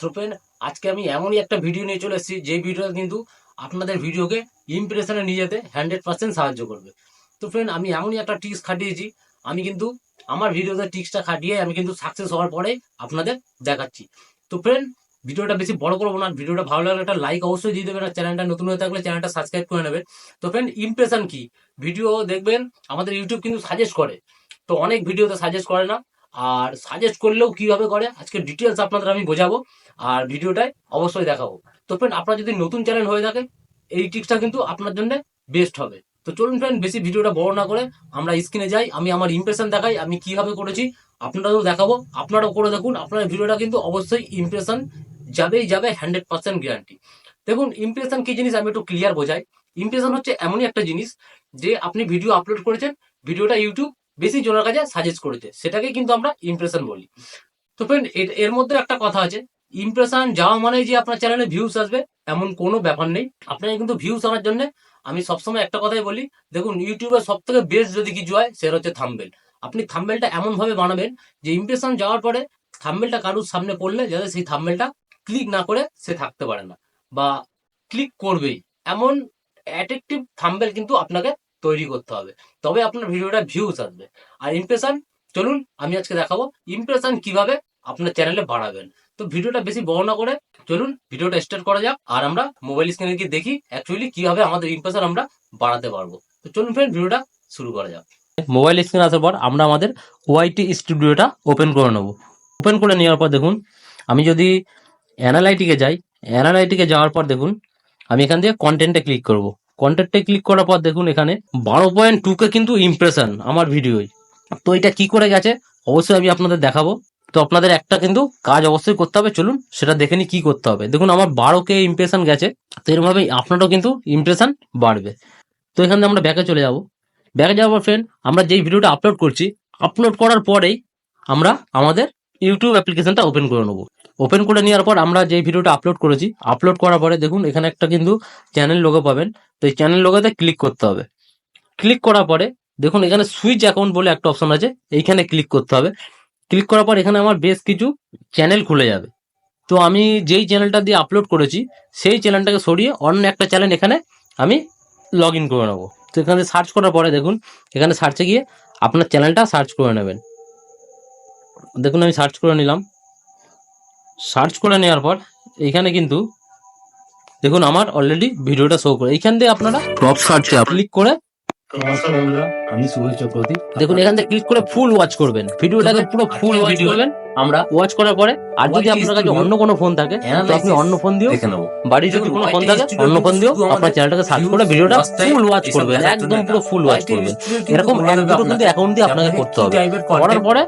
তো ফ্রেন্ড আজকে আমি এমনই একটা ভিডিও নিয়ে চলে এসেছি, যে ভিডিওটা কিন্তু আপনাদের ভিডিওকে ইমপ্রেশনে নিয়ে যেতে হান্ড্রেড পার্সেন্ট সাহায্য করবে। তো ফ্রেন্ড আমি এমনই একটা টিক্স খাটিয়েছি, আমি কিন্তু আমার ভিডিওতে টিক্সটা খাটিয়ে আমি কিন্তু সাকসেস হওয়ার পরে আপনাদের দেখাচ্ছি। তো ফ্রেন্ড ভিডিওটা বেশি বড় করব না ভিডিওটা ভালো লাগলে একটা লাইক অবশ্যই দিয়ে দেবেন, আর চ্যানেলটা নতুন হয়ে থাকলে চ্যানেলটা সাবস্ক্রাইব করে নেবেন। তো ফ্রেন্ড ইমপ্রেশন কি? ভিডিও দেখবেন, আমাদের ইউটিউব কিন্তু সাজেস্ট করে। তো অনেক ভিডিওতে সাজেস্ট করে না আর সাজেস্ট করলেও কীভাবে করে আজকে ডিটেলস আপনাদের আমি বোঝাবো, আর ভিডিওটায় অবশ্যই দেখাবো। তো ফ্রেন্ড আপনার যদি নতুন চ্যানেল হয়ে থাকে এই টিপসটা কিন্তু আপনার জন্য বেস্ট হবে। তো চলুন ফ্রেন্ড বেশি ভিডিওটা বড় না করে আমরা স্ক্রিনে যাই, আমি আমার ইমপ্রেশন দেখাই, আমি কীভাবে করেছি আপনারাও দেখাবো, আপনারাও করে দেখুন আপনার ভিডিওটা কিন্তু অবশ্যই ইমপ্রেশন যাবেই যাবে হান্ড্রেড পার্সেন্ট গ্যারান্টি দেখুন ইমপ্রেশন কি জিনিস আমি একটু ক্লিয়ার বোঝাই। ইমপ্রেশন হচ্ছে এমনই একটা জিনিস যে আপনি ভিডিও আপলোড করেছেন ভিডিওটা ইউটিউব বেশি জনের কাছে সাজেস্ট করেছে। সেটাকে কিন্তু আমরা ইমপ্রেশন বলি। তো ফ্রেন্ড এর মধ্যে একটা কথা আছে। ইমপ্রেশন যাওয়া মানে যে আপনার চ্যানেলে ভিউজ আসবে, এমন কোনো ব্যাপার নেই। আপনাকে কিন্তু ভিউস আনার জন্য আমি সবসময় একটা কথাই বলি, দেখুন ইউটিউবে সব থেকে বেস্ট যদি কিছু হয়, সেটা হচ্ছে থাম্বেল আপনি থাম্বেলটা এমনভাবে বানাবেন যে ইমপ্রেশন যাওয়ার পরে থাম্বেলটা কারুর সামনে পড়লে যাতে সেই থাম্বেলটা ক্লিক না করে সে থাকতে পারে না বা ক্লিক করবেই। এমন অ্যাট্রাকটিভ থাম্বেল কিন্তু আপনাকে তৈরি করতে হবে। তবে আপনার ভিডিওটা ভিউজ আসবে। আর ইমপ্রেশন চলুন আমি আজকে দেখাবো ইমপ্রেশন কীভাবে আপনার চ্যানেলে বাড়াবেন। তো ভিডিওটা বেশি বড় না করে চলুন ভিডিওটা স্টার্ট করা যাক আর আমরা মোবাইল স্ক্রিনে গিয়ে দেখি অ্যাকচুয়ালি কীভাবে আমাদের ইমপ্রেশন আমরা বাড়াতে পারব। তো চলুন ফ্রেন্ড ভিডিওটা শুরু করা যাক। মোবাইল স্ক্রিনে আসার পর আমরা আমাদের ওয়াইটি স্টুডিওটা ওপেন করে নেব। ওপেন করে নেওয়ার পর দেখুন, আমি যদি অ্যানালাইটিকে যাই অ্যানালাইটিকে যাওয়ার পর দেখুন, আমি এখান থেকে কন্টেন্টে ক্লিক করব। কন্টেন্টে ক্লিক করার পর দেখুন এখানে বারো পয়েন্ট টু কে কিন্তু ইমপ্রেশন আমার ভিডিওয় তো এটা কি করে গেছে? অবশ্যই আমি আপনাদের দেখাবো। তো আপনাদের একটা কিন্তু কাজ অবশ্যই করতে হবে। চলুন সেটা দেখে নি কি করতে হবে। দেখুন আমার বারো কে ইমপ্রেশন গেছে। তো এরভাবে আপনারও কিন্তু ইমপ্রেশন বাড়বে। তো এখান থেকে আমরা ব্যাকে চলে যাব। ব্যাকে যাওয়ার ফ্রেন্ড আমরা যেই ভিডিওটা আপলোড করছি আপলোড করার পরেই আমরা আমাদের ইউটিউব অ্যাপ্লিকেশনটা ওপেন করে নেব। ওপেন করে নেওয়ার পর আমরা যে ভিডিওটা আপলোড করেছি আপলোড করার পরে দেখুন, এখানে একটা কিন্তু চ্যানেল লোগো পাবেন। তো এই চ্যানেল লোগোতে ক্লিক করতে হবে। ক্লিক করার পরে দেখুন, এখানে সুইচ অ্যাকাউন্ট বলে একটা অপশন আছে, এইখানে ক্লিক করতে হবে। ক্লিক করার পর এখানে আমার বেশ কিছু চ্যানেল খুলে যাবে। তো আমি যেই চ্যানেলটা দিয়ে আপলোড করেছি, সেই চ্যানেলটাকে সরিয়ে অন্য একটা চ্যানেল এখানে আমি লগ ইন করে নেব। তো এখানে সার্চ করার পরে দেখুন, এখানে সার্চে গিয়ে আপনার চ্যানেলটা সার্চ করে নেবেন। দেখুন, আমি সার্চ করে নিলাম। সার্চ করে নেওয়ার পর এইখানে কিন্তু দেখুন আমার অলরেডি ভিডিওটা শো করে। এইখান দিয়ে আপনারা টপ সার্চে ক্লিক করে আমি শুভেচ্ছ চক্রবর্তী। দেখুন এখান থেকে ক্লিক করে ফুল ওয়াচ করবেন। ভিডিওটাকে পুরো ফুল ওয়াচ করবেন আমরা ওয়াচ করার পরে আর যদি আপনার কাছে অন্য কোনো ফোন থাকে তো আপনি অন্য ফোন দিয়েও দেখে নেব। বাড়ির যদি কোনো ফোন থাকে অন্য ফোন দিয়েও আপনার চ্যানেলটাকে সার্চ করে ভিডিওটা ফুল ওয়াচ করবেন। একদম পুরো ফুল ওয়াচ করবেন। এরকম কিন্তু অ্যাকাউন্ট দিয়ে আপনাকে করতে হবে। করার পরে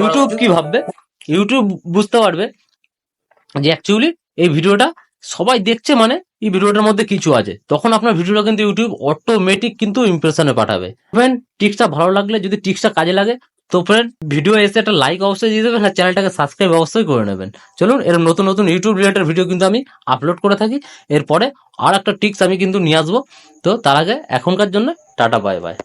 ইউটিউব কি ভাববে? ইউটিউব বুঝতে পারবে যে অ্যাকচুয়ালি এই ভিডিওটা সবাই দেখছে মানে এই ভিডিওটার মধ্যে কিছু আছে। তখন আপনার ভিডিওটা কিন্তু ইউটিউব অটোমেটিক কিন্তু ইমপ্রেশনে পাঠাবে। ফ্রেন্ড টিক্সটা ভালো লাগলে, যদি টিক্সটা কাজে লাগে, তো ফ্রেন্ড ভিডিও এসে একটা লাইক অবশ্যই দিয়ে দেবেন আর চ্যানেলটাকে সাবস্ক্রাইব অবশ্যই করে নেবেন। চলুন এরকম নতুন নতুন ইউটিউব রিলেটেড ভিডিও কিন্তু আমি আপলোড করে থাকি। এরপরে আর একটা টিক্স আমি কিন্তু নিয়ে আসব। তো তার আগে এখনকার জন্য টাটা বাই বাই